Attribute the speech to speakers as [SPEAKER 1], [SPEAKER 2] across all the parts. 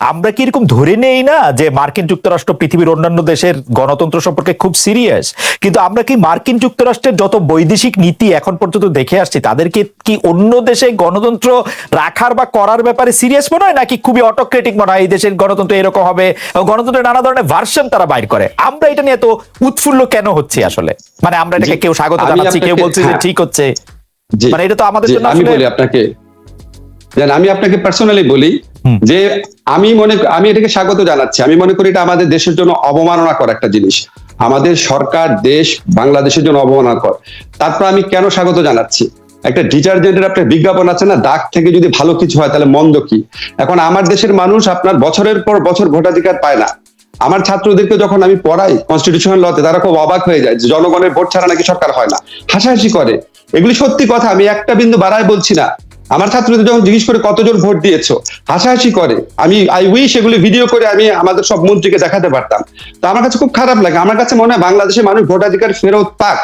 [SPEAKER 1] আমরা কি এরকম ধরে নেই না যে মার্কিন যুক্তরাষ্ট্র পৃথিবীর অন্যান্য দেশের গণতন্ত্র সম্পর্কে খুব সিরিয়াস কিন্তু আমরা কি মার্কিন যুক্তরাষ্ট্রের যত বৈদেশিক নীতি এখন পর্যন্ত দেখে আসছি তাদেরকে কি অন্য দেশে গণতন্ত্র রাখার বা করার ব্যাপারে সিরিয়াস মনে হয়? নাকি খুবই অটোক্রেটিক মনে হয় এই দেশের গণতন্ত্র এরকম হবে? গণতন্ত্রের নানা ধরনের ভার্সন তারা বাইর করে। আমরা এটা নিয়ে এত উৎফুল্ল কেন হচ্ছে আসলে? মানে আমরা এটাকে কেউ স্বাগত জানাচ্ছি কেউ বলছে যে
[SPEAKER 2] হ্যাঁ।
[SPEAKER 1] ঠিক হচ্ছে। মানে এটা তো আমাদের জন্য
[SPEAKER 2] আমি বলি আপনাকে। আমি আপনাকে পার্সোনালি বলি। যে আমি মনে, আমি এটাকে স্বাগত জানাচ্ছি। আমি মনে করি এটা আমাদের দেশের জন্য অবমাননা কর একটা জিনিস। আমাদের সরকার, দেশ বাংলাদেশের জন্য অবমাননা কর তারপর আমি কেন স্বাগত জানাচ্ছি? একটা ডিটারজেন্টের আপনার বিজ্ঞাপন আছে না? দাগ থেকে যদি ভালো কিছু হয়, তাহলে মন্দ কি? এখন আমার দেশের মানুষ আপনার বছরের পর বছর ভোটাধিকার পায় না। আমার ছাত্রদেরকে যখন আমি পড়াই কনস্টিটিউশন লতে তারা খুব অবাক হয়ে যায় যে জনগণের ভোট ছাড়া নাকি সরকার হয় না। হাসাহাসি করে। এগুলি সত্যি কথা, আমি একটা বিন্দু বাড়ায় বলছি না। আমার ছাত্রদের যখন জিজ্ঞেস করে কতজন ভোট দিয়েছ হাসাহাসি করে। আমি আই উইশ এগুলি ভিডিও করে আমি আমাদের সব মন্ত্রীকে দেখাতে পারতাম। তো আমার কাছে খুব খারাপ লাগে। আমার কাছে মনে হয় বাংলাদেশের মানুষ ভোটাধিকার ফেরত পাক।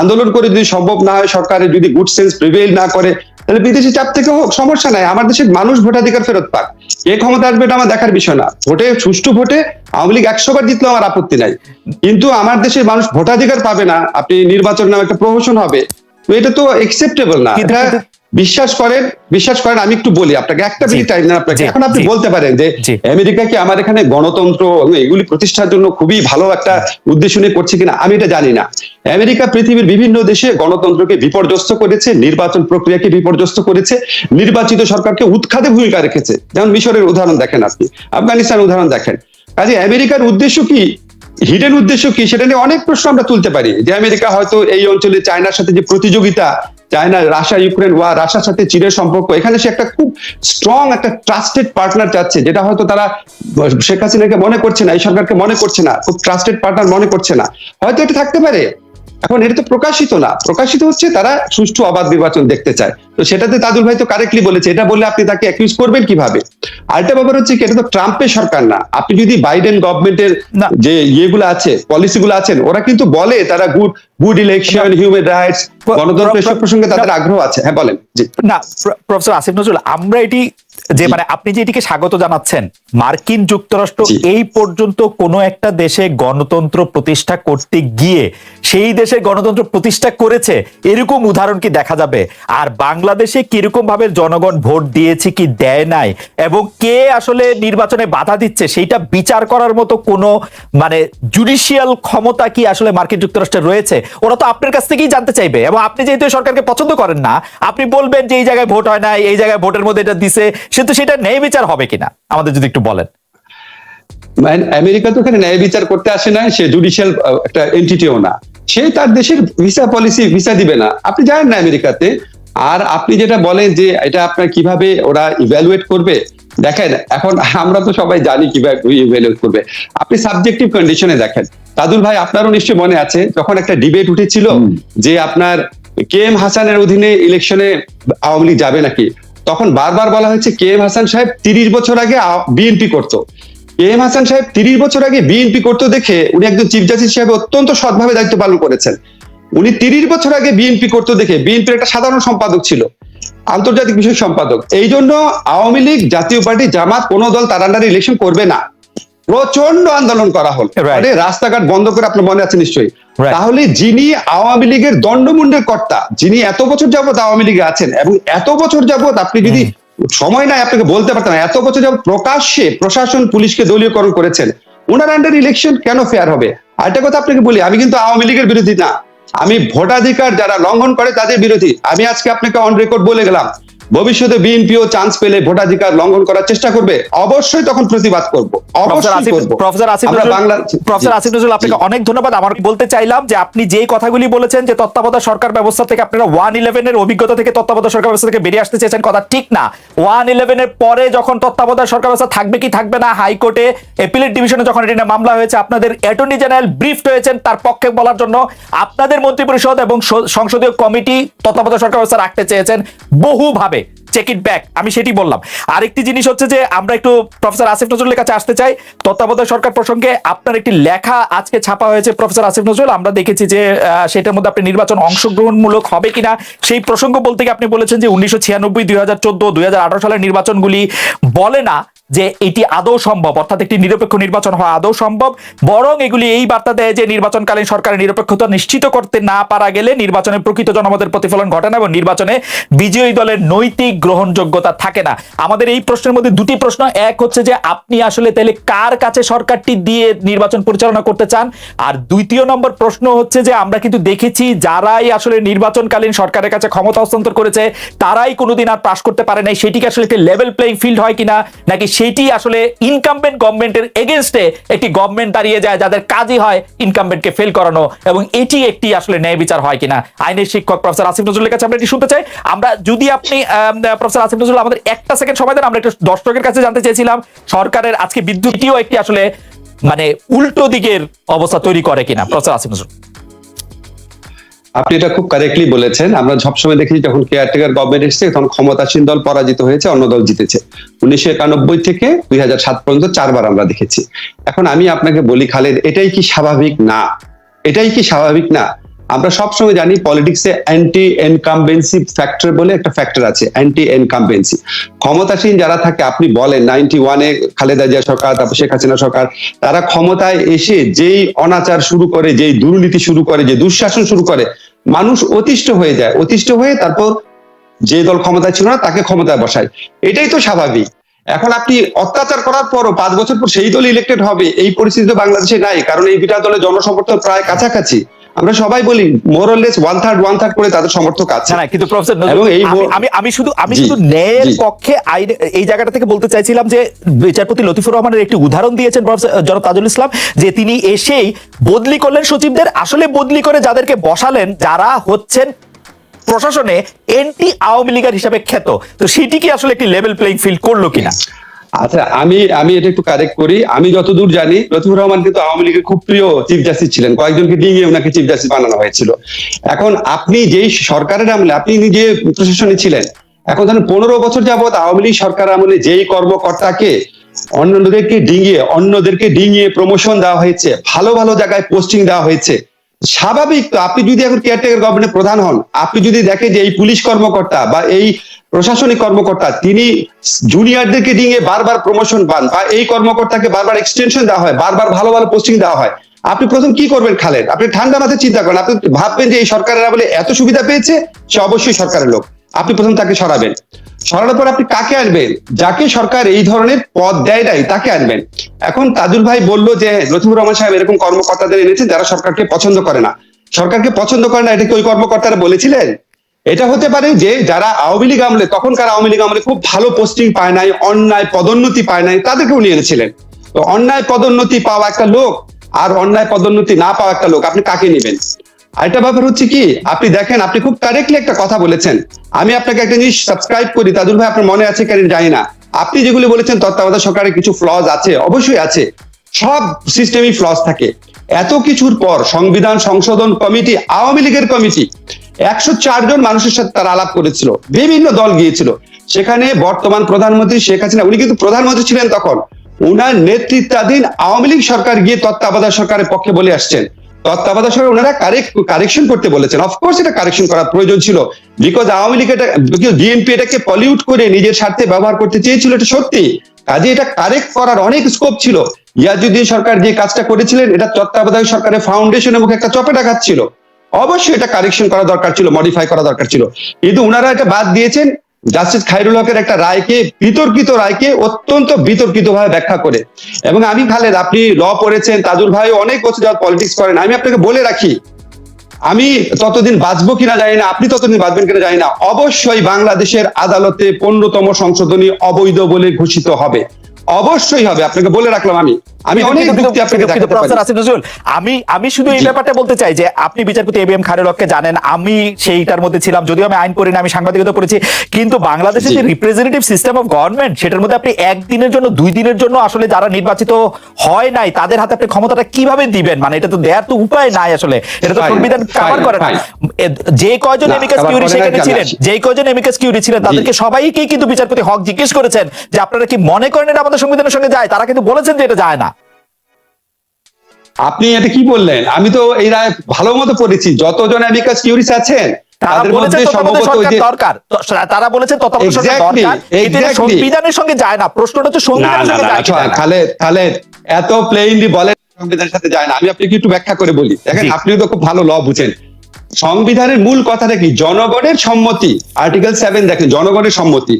[SPEAKER 2] আন্দোলন করে যদি সম্ভব না হয় সরকারের যদি গুড সেন্স প্রিভেইল না করে তাহলে বিদেশি চাপ থেকে হোক সমস্যা নাই। আমার দেশের মানুষ ভোটাধিকার ফেরত পাক। কে ক্ষমতা আসবে এটা আমার দেখার বিষয় না। ভোটে সুষ্ঠু ভোটে আওয়ামী লীগ একশো বার জিতলেও আমার আপত্তি নাই। কিন্তু আমার দেশের মানুষ ভোটাধিকার পাবে না। আপনি নির্বাচন নামে একটা প্রহসন হবে। তো এটা তো একসেপ্টেবল না। এটা বিশ্বাস করেন বিশ্বাস করেন আমি একটু বলি আপনাকে একটা মিনিট টাইম দেন আপনাকে। এখন আপনি বলতে পারেন যে আমেরিকা কি আমার এখানে গণতন্ত্র এগুলি প্রতিষ্ঠার জন্য খুবই ভালো একটা উদ্দেশ্য নিয়ে করছে কিনা আমি এটা জানি না। আমেরিকা পৃথিবীর বিভিন্ন দেশে গণতন্ত্রকে বিপর্যস্ত করেছে নির্বাচন প্রক্রিয়াকে বিপর্যস্ত করেছে নির্বাচিত সরকারকে উৎখাতে ভূমিকা রেখেছে। যেমন মিশরের উদাহরণ দেখেন আপনি আফগানিস্তান উদাহরণ দেখেন। কাজে আমেরিকার উদ্দেশ্য কি হিডেন উদ্দেশ্য কি সেটা নিয়ে অনেক প্রশ্ন আমরা তুলতে পারি। যে আমেরিকা হয়তো এই অঞ্চলে চায়নার সাথে যে প্রতিযোগিতা চায়না, রাশিয়া, ইউক্রেন, ওয়া, রাশিয়ার সাথে চীনের সম্পর্ক। এখানে সে একটা খুব স্ট্রং একটা ট্রাস্টেড পার্টনার চাচ্ছে যেটা হয়তো তারা, শেখ হাসিনাকে মনে করছে না, এই সরকারকে মনে করছে না, খুব ট্রাস্টেড পার্টনার মনে করছে না। হয়তো এটা থাকতে পারে। এখন এটা তো প্রকাশিত না। প্রকাশিত হচ্ছে তারা সুষ্ঠু অবাধ নির্বাচন দেখতে চায়। তো সেটাতে তাদুল ভাই তো কারেক্টলি বলেছে। এটা বলে আপনি তাকে অ্যাকিউজ করবেন কীভাবে? আরেকটা ব্যাপার হচ্ছে কি এটা তো ট্রাম্পের সরকার না। আপনি যদি বাইডেন গভর্নমেন্টের। যে ইয়েগুলো আছে পলিসিগুলো আছেন ওরা কিন্তু বলে তারা good good election human rights গণতন্ত্র এসব প্রসঙ্গে তাদের আগ্রহ আছে। হ্যাঁ বলেন। জি।
[SPEAKER 1] না প্রফেসর আসিফ নজরুল আমরা এটি যে মানে আপনি যে এটিকে স্বাগত জানাচ্ছেন মার্কিন যুক্তরাষ্ট্র এই পর্যন্ত কোনো একটা দেশে গণতন্ত্র প্রতিষ্ঠা করতে গিয়ে সেই দেশে গণতন্ত্র প্রতিষ্ঠা করেছে এরকম উদাহরণ কি দেখা যাবে? আর বাংলাদেশে কীরকম ভাবে জনগণ ভোট দিয়েছে কি দেয় নাই? এবং কে আসলে নির্বাচনে বাধা দিচ্ছে সেইটা বিচার করার মতো কোনো মানে জুডিশিয়াল ক্ষমতা কি আসলে মার্কিন যুক্তরাষ্ট্রে রয়েছে? ওরা তো আপনার কাছ থেকেই জানতে চাইবে। এবং আপনি যেহেতু সরকারকে পছন্দ করেন না আপনি বলবেন যে এই জায়গায় ভোট হয় না এই জায়গায় ভোটের মধ্যে এটা দিছে সে তো সেটা ন্যায় বিচার হবে কিনা? আমাদের যদি একটু বলেন।
[SPEAKER 2] মানে আমেরিকা তো এখানে ন্যায় বিচার করতে আসে না সে জুডিশিয়াল একটা এন্টিটিও না। সে তার দেশের ভিসা পলিসি ভিসা দিবে না। আপনি জানেন না আমেরিকাতে। আর আপনি যেটা বলেন যে এটা আপনার কীভাবে ওরা ইভ্যালুয়েট করবে দেখেন এখন আমরা তো সবাই জানি কীভাবে ইভ্যালুয়েট করবে। আপনি সাবজেক্টিভ কন্ডিশনে দেখেন। তাদুল ভাই আপনারও নিশ্চয়ই মনে আছে যখন একটা ডিবেট উঠেছিল যে আপনার কে এম হাসানের অধীনে ইলেকশনে আওয়ামী লীগ যাবে নাকি? তখন বারবার বলা হয়েছে কে এম হাসান সাহেব তিরিশ বছর আগে বিএনপি করতো। কে এম হাসান সাহেব তিরিশ বছর আগে বিএনপি করতে দেখে উনি একজন চিফ জাস্টিস হিসেবে অত্যন্ত সৎভাবে দায়িত্ব পালন করেছেন। উনি তিরিশ বছর আগে বিএনপি করতে দেখে বিএনপির একটা সাধারণ সম্পাদক ছিল আন্তর্জাতিক বিষয় সম্পাদক। এই জন্য আওয়ামী লীগ জাতীয় পার্টি জামাত কোনো দল তার আন্ডারে ইলেকশন করবে না। প্রচণ্ড আন্দোলন করা হল। রাস্তাঘাট বন্ধ করে আপনার মনে আছে নিশ্চয়ই. তাহলে যিনি আওয়ামী লীগের দণ্ডমুন্ডের কর্তা যিনি এত বছর যাবত আওয়ামী লীগে আছেন এবং এত বছর যাবত আপনি যদি সময় নাই আপনাকে বলতে পারতেন এত বছর যাবত প্রকাশ্যে প্রশাসন পুলিশকে দলীয়করণ করেছেন ওনার আন্ডার ইলেকশন কেন ফেয়ার হবে? আরেকটা কথা আপনাকে বলি আমি কিন্তু আওয়ামী লীগের বিরোধী না। আমি ভোটাধিকার যারা লঙ্ঘন করে তাদের বিরোধী। আমি আজকে আপনাকে অন রেকর্ড বলে গেলাম ভবিষ্যতে বিএনপিও চান্স পেলে ভোটাধিকার লঙ্ঘন করার চেষ্টা করবে অবশ্যই তখন প্রতিবাদ করব।
[SPEAKER 1] প্রফেসর আসিফ প্রফেসর আসিফ নজরুল- আপনাকে অনেক ধন্যবাদ। আমার বলতে চাইলাম যে আপনি যেই কথাগুলি বলেছেন যে তত্ত্বাবধায়ক সরকার ব্যবস্থা থেকে আপনারা ওয়ান ইলেভেনের অভিজ্ঞতা থেকে তত্ত্বাবধায়ক সরকার ব্যবস্থা থেকে বেরিয়ে আসতে চেয়েছেন কথা ঠিক না। ওয়ান ইলেভেনের পরে যখন তত্ত্বাবধায়ক সরকার ব্যবস্থা থাকবে কি থাকবে না হাইকোর্টে এপিলেট ডিভিশনে যখন এটি মামলা হয়েছে আপনাদের অ্যাটর্নি জেনারেল হয়েছেন তার পক্ষে বলার জন্য। আপনাদের মন্ত্রিপরিষদ এবং সংসদীয় কমিটি তত্ত্বাবধায়ক সরকার ব্যবস্থা রাখতে চেয়েছেন বহুভাবে। চেক ইট ব্যাক আমি সেটি বললাম। আরেকটি জিনিস হচ্ছে যে, আমরা একটু প্রফেসর আসিফ নজরুলের কাছে আসতে চাই। তত্ত্বাবধায়ক সরকার প্রসঙ্গে আপনার একটি লেখা আজকে ছাপা হয়েছে প্রফেসর আসিফ নজরুল। আমরা দেখেছি যে সেটার মধ্যে আপনি নির্বাচন অংশগ্রহণমূলক হবে কিনা। সেই প্রসঙ্গ বলতে গিয়ে আপনি বলেছেন যে, উনিশশো ছিয়ানব্বই, দুই হাজার চোদ্দ, দুই হাজার আঠারো সালের নির্বাচনগুলি বলে না। যে এটি আদৌ সম্ভব, অর্থাৎ একটি নিরপেক্ষ নির্বাচন হওয়া আদৌ সম্ভব, বরং এগুলি এই বার্তা দেয় যে নির্বাচনকালীন সরকারের নিরপেক্ষতা নিশ্চিত করতে না পারা গেলে নির্বাচনে প্রকৃত জনমতের প্রতিফলন ঘটে না এবং নির্বাচনে বিজয়ী দলের নৈতিক গ্রহণযোগ্যতা থাকে না। আমাদের এই প্রশ্নের মধ্যে দুটি প্রশ্ন। এক হচ্ছে যে, আপনি আসলে তাহলে কার কাছে সরকারটি দিয়ে নির্বাচন পরিচালনা করতে চান? আর দ্বিতীয় নম্বর প্রশ্ন হচ্ছে যে, আমরা কিন্তু দেখেছি যারাই আসলে নির্বাচনকালীন সরকারের কাছে ক্ষমতা হস্তান্তর করেছে, তারাই কোনোদিন আর পাশ করতে পারে নাই। সেটিকে আসলে একটি লেভেল প্লেইং ফিল্ড হয় কিনা, নাকি সেটি আসলে ইনকামবেন্ট গভর্নমেন্টের এগেনস্টে একটি গভর্নমেন্ট দাঁড়িয়ে যায়, যাদের কাজই হয় ইনকামবেন্টকে ফেল করানো এবং এটি একটি আসলে ন্যায় বিচার হয় কিনা। আইনের শিক্ষক প্রফেসর আসিফ নজরুলের কাছে আমরা এটি শুনতে চাই। আমরা যদি আপনি প্রফেসর আসিফ নজরুল, আমাদের একটা সেকেন্ড সময় দেন, আমরা একটু দর্শকের কাছে জানতে চেয়েছিলাম, সরকারের আজকে বিদ্যুৎটিও একটি আসলে মানে উল্টো দিকের অবস্থা তৈরি করে কিনা। প্রফেসর আসিফ নজরুল।
[SPEAKER 2] আপনি এটা খুব কারেক্টলি বলেছেন। আমরা সবসময় দেখেছি যখন কেয়ারটেকার গভর্নমেন্ট এসেছে, তখন ক্ষমতাসীন দল পরাজিত হয়েছে, অন্য দল জিতেছে। উনিশশো একানব্বই থেকে দুই হাজার সাত পর্যন্ত চারবার আমরা দেখেছি। এখন আমি আপনাকে বলি, খালেদ, এটাই কি স্বাভাবিক? না। এটাই কি স্বাভাবিক? না। আমরা সবসময় জানি পলিটিক্সে অ্যান্টি এনকামবেন্সি ফ্যাক্টর বলে একটা ফ্যাক্টর আছে অ্যান্টি এনকামবেন্সি ক্ষমতাসীন যারা থাকে, আপনি বলেন নাইনটি ওয়ানে খালেদা জিয়া সরকার, তারপর শেখ হাসিনা সরকার, তারা ক্ষমতায় এসে যেই অনাচার শুরু করে, যেই দুর্নীতি শুরু করে, যে দুঃশাসন শুরু করে, মানুষ অতিষ্ঠ হয়ে যায়। অতিষ্ঠ হয়ে তারপর যে দল ক্ষমতায় ছিল না, তাকে ক্ষমতায় বসায়। এটাই তো স্বাভাবিক। এখন আপনি অত্যাচার করার পরও পাঁচ বছর পর সেই দল ইলেক্টেড হবে, এই পরিস্থিতি বাংলাদেশে নাই, কারণ এই দুটা দলের জনসমর্থন প্রায় কাছাকাছি। আমরা সবাই বলি more or less one third one third করে তাদের সমর্থক আছে।
[SPEAKER 1] না কিন্তু প্রফেসর
[SPEAKER 2] এবং এই
[SPEAKER 1] আমি- আমি শুধু আমি শুধু ন্যায়ের পক্ষে এই জায়গাটা থেকে বলতে চাইছিলাম যে বিচারপতি লতিফুর রহমানের একটি উদাহরণ দিয়েছেন প্রফেসর জনাব তাজুল ইসলাম যে তিনি এসেই বদলি করলেন সচিবদের আসলে বদলি করে যাদেরকে বসালেন যারা হচ্ছেন প্রশাসনে এন্টি আওয়ামী লীগের হিসাবে খ্যাত। তো সেটি কি আসলে একটি লেভেল প্লেইং ফিল্ড করল কিনা?
[SPEAKER 2] আচ্ছা আমি আমি এটা একটু কারেক্ট করি। আমি যতদূর জানি, লতিফুর রহমান কিন্তু আওয়ামী লীগের খুব প্রিয় চিফ জাস্টিস ছিলেন। কয়েকজনকে ডিঙিয়ে ওনাকে চিফ জাস্টিস বানানো হয়েছিল। এখন আপনি যেই সরকারের আমলে, আপনি নিজে প্রশাসনে ছিলেন, এখন ধরেন পনেরো বছর যাবৎ আওয়ামী লীগ সরকার আমলে যেই কর্মকর্তাকে, অন্যদেরকে ডিঙিয়ে অন্যদেরকে ডিঙিয়ে প্রমোশন দেওয়া হয়েছে, ভালো ভালো জায়গায় পোস্টিং দেওয়া হয়েছে স্বাভাবিক তো আপনি যদি এখন কেয়ারটেকার গভর্নমেন্টের প্রধান হন, আপনি যদি দেখেন যে এই পুলিশ কর্মকর্তা বা এই প্রশাসনিক কর্মকর্তা, তিনি জুনিয়রদেরকে দিয়ে বারবার প্রমোশন পান বা এই কর্মকর্তাকে বারবার এক্সটেনশন দেওয়া হয়, বারবার ভালো ভালো পোস্টিং দেওয়া হয়, আপনি প্রথম কি করবেন খালেন আপনি ঠান্ডা মাথায় চিন্তা করেন, আপনি ভাববেন যে এই সরকারের আমলে এত সুবিধা পেয়েছে? সে অবশ্যই সরকারের লোক। আপনি প্রথম তাকে সরাবেন। সরানোর পর আপনি কাকে আনবেন? যাকে সরকার এই ধরনের পদ দেয় নাই, তাকে আনবেন। এখন তাজুল ভাই বলল যে, লতিফুর রহমান সাহেব এরকম কর্মকর্তাদের এনেছেন যারা সরকারকে পছন্দ করে না। সরকারকে পছন্দ করে না, এটা কি ওই কর্মকর্তারা বলেছিলেন? এটা হতে পারে যে, যারা আওয়ামী লীগ আমলে, তখনকার আওয়ামী লীগ আমলে খুব ভালো পোস্টিং পায় নাই, অন্যায় পদোন্নতি পায় নাই, তাদেরকেও নিয়ে এনেছিলেন। তো অন্যায় পদোন্নতি পাওয়া একটা লোক, আর অন্যায় পদোন্নতি না পাওয়া একটা লোক, আপনি কাকে নেবেন? আরেকটা ব্যাপার হচ্ছে কি, আপনি দেখেন, আপনি খুব কারেক্টলি একটা কথা বলেছেন। আমি আপনাকে একটা জিনিস সাবস্ক্রাইব করি, তাজুল ভাই, আপনার মনে আছে কেন, জানি না। আপনি যেগুলি বলেছেন, তত্ত্বাবধায়ক সরকারের কিছু ফ্লজ আছে, অবশ্যই আছে। সব সিস্টেমই ফ্লজ থাকে। এত কিছুর পর সংবিধান সংশোধন কমিটি, আওয়ামী লীগের কমিটি, একশো জন মানুষের সাথে তারা আলাপ করেছিল, বিভিন্ন দল গিয়েছিল। সেখানে বর্তমান প্রধানমন্ত্রী শেখ হাসিনা, উনি কিন্তু প্রধানমন্ত্রী ছিলেন তখন। উনার নেতৃত্বাধীন আওয়ামী লীগ সরকার গিয়ে তত্ত্বাবধায়ক সরকারের পক্ষে বলে আসছেন। তত্ত্বাবধায়ক সরকার, ওনারা কারেকশন করতে বলেছেন। অফকোর্স এটা কারেকশন করা প্রয়োজন ছিল। বিকজ আওয়ামী লীগ এটা বিএনপি এটাকে পলিউট করে নিজের স্বার্থে ব্যবহার করতে চেয়েছিল, এটা সত্যি। কাজে এটা কারেক্ট করার অনেক স্কোপ ছিল। ইয়াজুদ্দিন সরকার যে কাজটা করেছিলেন, এটা তত্ত্বাবধায়ক সরকারের ফাউন্ডেশন এবং একটা চপেটা কাজ ছিল। অবশ্যই এটা কারেকশন করা দরকার ছিল মডিফাই করা দরকার ছিল। কিন্তু ওনারা এটা বাদ দিয়েছেন জাস্টিস খাইরুল হকের একটা রায়কে, বিতর্কিত রায়কে অত্যন্ত বিতর্কিত ভাবে ব্যাখ্যা করে। এবং আমি খালেদ, আপনি ল পড়েছেন, তাজুল ভাই অনেক বছর যাওয়ার পলিটিক্স করেন, আমি আপনাকে বলে রাখি, আমি ততদিন বাঁচবো কিনা জানি না, আপনি ততদিন বাঁচবেন কিনা জানি না, অবশ্যই বাংলাদেশের আদালতে পনেরোতম সংশোধনী অবৈধ বলে ঘোষিত হবে। অবশ্যই হবে, আপনাকে বলে রাখলাম আমি। আমি অনেক যুক্তি আপনাকে
[SPEAKER 1] কিন্তু- কিন্তু
[SPEAKER 2] দেখাতে পারি।
[SPEAKER 1] নজরুল, আমি আমি শুধু এই ব্যাপারটা বলতে চাই যে আপনি বিচারপতি এ বি এম জানেন আমি সেইটার মধ্যে ছিলাম যদিও আমি আইন আমি সাংবাদিকতা পড়েছি। কিন্তু বাংলাদেশের যে রিপ্রেজেন্টেটিভ সিস্টেম অফ গভর্নমেন্ট সেটার মধ্যে আপনি একদিনের জন্য দুই দিনের জন্য আসলে যারা নির্বাচিত হয় নাই তাদের হাতে আপনি ক্ষমতাটা কীভাবে দিবেন? মানে এটা তো দেওয়ার তো উপায় নাই আসলে। এটা তো সংবিধান কাভার করে না। যে কয়জন এমিকাস কিউরি সেখানে ছিলেন। যে কয়জন এমিকাস কিউরি ছিলেন তাদেরকে সবাইকেই কিন্তু বিচারপতি হক জিজ্ঞেস করেছেন যে আপনারা কি মনে করেন এটা আমাদের সংবিধানের সঙ্গে যায়? তারা কিন্তু বলেছেন যে এটা যায় না।
[SPEAKER 2] আপনি এটা কি বললেন? আমি তো এই রায় ভালো মতো পড়েছি। যতজন অ্যামিকাস কিউরিস আছেন তাদের মধ্যে সম্ভবত যে-
[SPEAKER 1] দরকার। তারা বলেছে তত্ত্বাবধায়ক সরকার
[SPEAKER 2] Exactly,
[SPEAKER 1] দরকার। এটা সংবিধানের সঙ্গে যায় না। প্রশ্নটা হচ্ছে
[SPEAKER 2] না
[SPEAKER 1] সংবিধানের
[SPEAKER 2] না
[SPEAKER 1] সঙ্গে যায় না।
[SPEAKER 2] খালেদ খালেদ এত প্লেইনলি বলেন সংবিধানের সাথে যায় না। আমি আপনাকে একটু ব্যাখ্যা করে বলি। দেখেন
[SPEAKER 1] আপনি
[SPEAKER 2] আপনিও তো খুব ভালো ল বুঝেন। সংবিধানের মূল কথাটা কি জনগণের সম্মতি। আর্টিকেল সেভেন দেখেন জনগণের সম্মতি.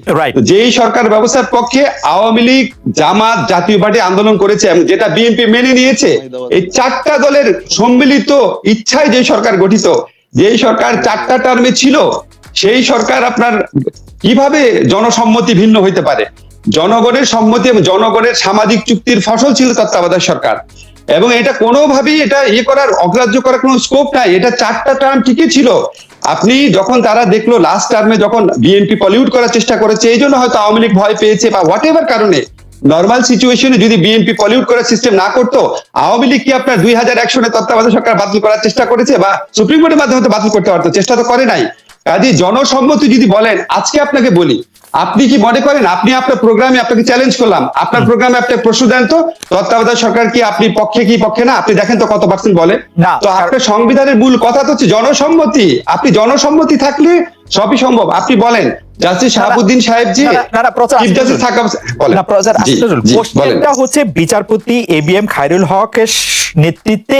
[SPEAKER 2] যেই সরকার ব্যবস্থার পক্ষে আওয়ামী লীগ জামাত জাতীয় পার্টি আন্দোলন করেছে এবং যেটা বিএনপি মেনে নিয়েছে এই চারটা দলের সম্মিলিত ইচ্ছায় যে সরকার গঠিত যেই সরকার চারটা টার্মে ছিল সেই সরকার আপনার কীভাবে জনসম্মতি ভিন্ন হইতে পারে? জনগণের সম্মতি এবং জনগণের সামাজিক চুক্তির ফসল ছিল তত্ত্বাবধায়ক সরকার। এবং এটা কোনোভাবেই এটা ইয়ে করার, অগ্রাহ্য করার কোনো স্কোপ নাই। এটা চারটা টার্ম ঠিকই ছিল। আপনি যখন তারা দেখল লাস্ট টার্মে যখন বিএনপি পলিউট করার চেষ্টা করেছে, এই জন্য হয়তো আওয়ামী লীগ ভয় পেয়েছে বা হোয়াট এভার কারণে নর্মাল সিচুয়েশনে যদি বিএনপি পলিউট করার সিস্টেম না করতো, আওয়ামী লীগ কি আপনার দুই হাজার এক সনে তত্ত্বাবধায়ক সরকার বাতিল করার চেষ্টা করেছে বা সুপ্রিম কোর্টের মাধ্যমে বাতিল করতে পারতো? চেষ্টা তো করে নাই। কাজে জনসম্মতি যদি বলেন, আজকে আপনাকে বলি আপনি কি মনে করেন? আপনি আপনার প্রোগ্রামে আপনাকে চ্যালেঞ্জ করলাম। আপনার প্রোগ্রামে আপনি প্রশ্ন দেন তো তত্ত্বাবধায়ক সরকার কি আপনি পক্ষে কি পক্ষে না? আপনি দেখেন তো কত পার্সেন্ট বলে। তো আপনার সংবিধানের মূল কথা তো হচ্ছে জনসম্মতি। আপনি জনসম্মতি থাকলে সবই সম্ভব। আপনি বলেন জাস্টিস শাহাবুদ্দিন সাহেব জি
[SPEAKER 1] হচ্ছে বিচারপতি এ বি এম খায়রুল হকের নেতৃত্বে